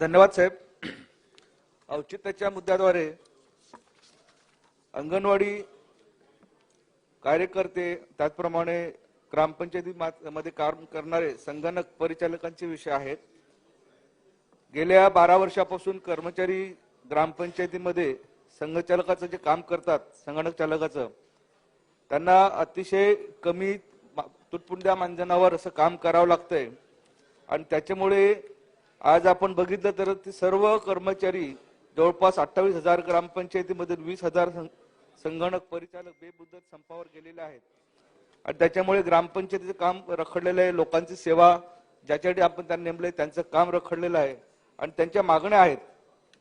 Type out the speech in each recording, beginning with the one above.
धन्यवाद साहेब. औचित्याच्या मुद्द्याद्वारे अंगणवाडी कार्यकर्ते त्याचप्रमाणे ग्रामपंचायती मध्ये काम करणारे संगणक परिचालकांचे विषय आहेत. गेल्या बारा वर्षापासून कर्मचारी ग्रामपंचायतीमध्ये संघचालकाचं जे काम करतात संगणक चालकाचं त्यांना अतिशय कमी तुटपुंड्या मानधनावर असं काम करावं लागतंय. आणि त्याच्यामुळे आज आपण बघितलं तर ते सर्व कर्मचारी जवळपास अठ्ठावीस हजार ग्रामपंचायतीमधील वीस हजार सं- संगणक परिचालक बेमुदत संपावर गेलेले आहेत. आणि त्याच्यामुळे ग्रामपंचायतीचं काम रखडलेलं आहे. लोकांची सेवा ज्याच्यासाठी आपण त्यांना नेमलंय त्यांचं काम रखडलेलं आहे. आणि त्यांच्या मागण्या आहेत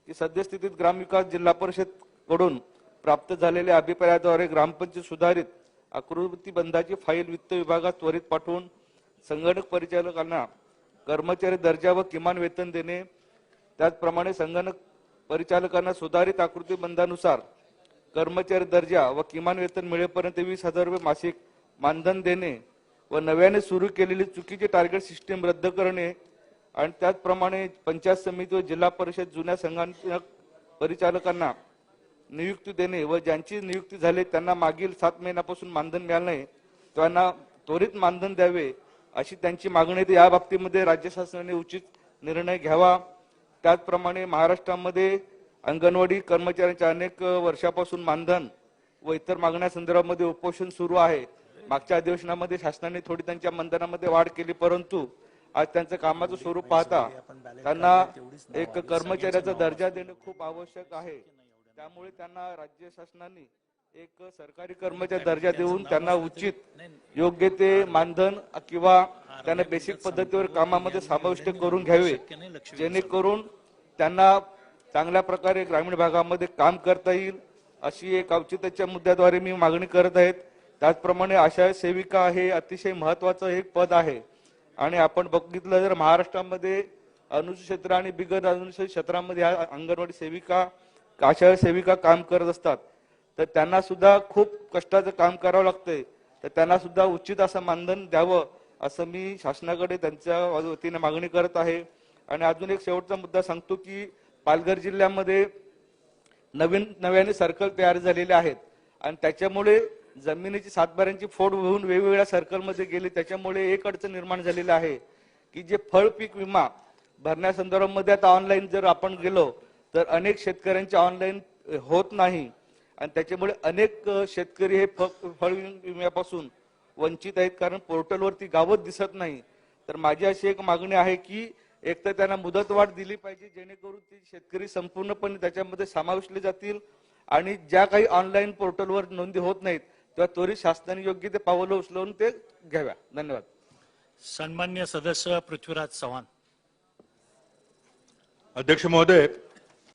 की सद्यस्थितीत ग्रामविकास जिल्हा परिषदकडून प्राप्त झालेल्या अभिप्रायाद्वारे ग्रामपंचायत सुधारित आकृतीबंधाची फाईल वित्त विभागात त्वरित पाठवून संगणक परिचालकांना कर्मचारी दर्जा व किमान वेतन देणे त्याचप्रमाणे संगणक परिचालकांना सुधारित आकृती बंधानुसार कर्मचारी दर्जा व किमान वेतन मिळेपर्यंत वीस हजार रुपये मासिक मानधन देणे व नव्याने सुरू केलेली चुकीची टार्गेट सिस्टीम रद्द करणे आणि त्याचप्रमाणे पंचायत समिती व जिल्हा परिषद जुन्या संगणक परिचालकांना नियुक्ती देणे व ज्यांची नियुक्ती झाली त्यांना मागील सात महिन्यापासून मानधन मिळालं नाही त्यांना त्वरित मानधन द्यावे अशी त्यांची मागणी आहे. या बाबतीमध्ये राज्य शासनाने उचित निर्णय घ्यावा. त्याचप्रमाणे महाराष्ट्रामध्ये अंगणवाडी कर्मचाऱ्यांच्या अनेक वर्षापासून मानधन व इतर मागण्या संदर्भामध्ये उपोषण सुरू आहे. मागच्या अधिवेशनामध्ये शासनाने थोडी त्यांच्या मानधनामध्ये वाढ केली परंतु आज त्यांचं कामाचं स्वरूप पाहता त्यांना एक कर्मचाऱ्याचा दर्जा देणे खूप आवश्यक आहे. त्यामुळे त्यांना राज्य शासनाने एक सरकारी कर्मचारी दर्जा देऊन त्यांना उचित योग्य ते मानधन किंवा त्यांना बेसिक पद्धतीवर कामामध्ये समाविष्ट करून घ्यावे. जेणेकरून त्यांना चांगल्या प्रकारे ग्रामीण भागामध्ये काम करता येईल अशी एक औचित्याच्या मुद्द्याद्वारे मी मागणी करत आहेत. त्याचप्रमाणे आशा सेविका हे अतिशय महत्वाचं एक पद आहे. आणि आपण बघितलं जर महाराष्ट्रामध्ये अनुसूचित क्षेत्र आणि बिगर अनुसूचित क्षेत्रामध्ये ह्या अंगणवाडी सेविका आशा सेविका काम करत असतात. तर त्यांना सुद्धा खूप कष्टाचं काम करावं लागतंय. तर त्यांना सुद्धा उचित असं मानधन द्यावं असं मी शासनाकडे त्यांच्या वतीने मागणी करत आहे. आणि अजून एक शेवटचा मुद्दा सांगतो की पालघर जिल्ह्यामध्ये नवीन नव्याने सर्कल तयार झालेले आहेत. आणि त्याच्यामुळे जमिनीची सातबाऱ्यांची फोड होऊन वेगवेगळ्या सर्कलमध्ये गेली. त्याच्यामुळे एक अडचण निर्माण झालेली आहे की जे फळ पीक विमा भरण्यासंदर्भामध्ये आता ऑनलाईन जर आपण गेलो तर अनेक शेतकऱ्यांचे ऑनलाईन होत नाही. आणि त्याच्यामुळे अनेक शेतकरी हे फळ विम्यापासून वंचित आहेत. कारण पोर्टलवरती गावच दिसत नाही. तर माझी अशी एक मागणी आहे की एक तर त्यांना मुदतवाढ दिली पाहिजे जेणेकरून ते शेतकरी संपूर्णपणे त्याच्यामध्ये समाविष्टले जातील आणि ज्या काही ऑनलाईन पोर्टलवर नोंदी होत नाहीत तेव्हा त्वरित शासनाने योग्य ते पावलं उचलवून ते घ्याव्या. धन्यवाद. सन्मान्य सदस्य पृथ्वीराज चव्हाण. अध्यक्ष महोदय